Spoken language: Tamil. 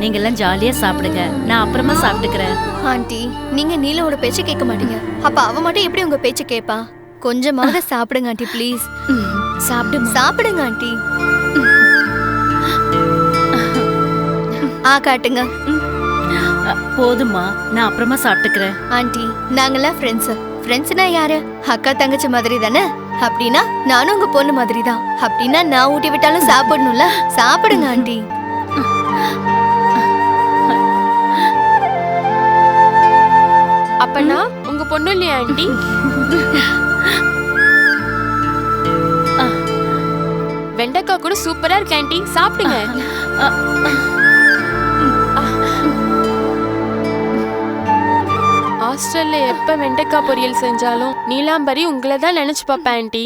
நீங்க எல்லாம் ஜாலியா சாப்பிடுங்க. நான் அப்புறமா சாப்பிட்டுக்கிறேன். ஆண்டி நீங்க நீலோட பேச்ச கேட்க மாட்டீங்க. அப்ப அவ மட்டும் எப்படி உங்க பேச்ச கேப்பா கொஞ்சமாவது சாப்பிடுங்க ஆண்டி ப்ளீஸ் சாப்பிடு சாப்பிடுங்க ஆண்டி. ஆ காட்டுங்க. போதுமா நான் அப்புறமா சாப்பிட்டுக்கிறேன். ஆண்டி நாங்கெல்லாம் ஃப்ரெண்ட்ஸ் ஃப்ரெண்ட்ஸ்னா யாரு? அக்கா தங்கச்சி மாதிரி தானே? அப்படின்னா நானும் உங்க பொண்ணு மாதிரி தான். அப்படின்னா நான் ஊட்டி விட்டாலும் சாப்பிடணும்ல? சாப்பிடுங்க ஆண்டி. அப்பனா உங்க பொண்ணு இல்லையா ஆண்டி வெண்டைக்காய் கூட சூப்பரா இருக்கு ஆண்டி சாப்பிடுங்க ஹாஸ்டல்ல எப்ப வெண்டைக்காய் பொரியல் செஞ்சாலும் நீலாம்பரி உங்களை தான் நினைச்சு பாப்பேன் ஆண்டி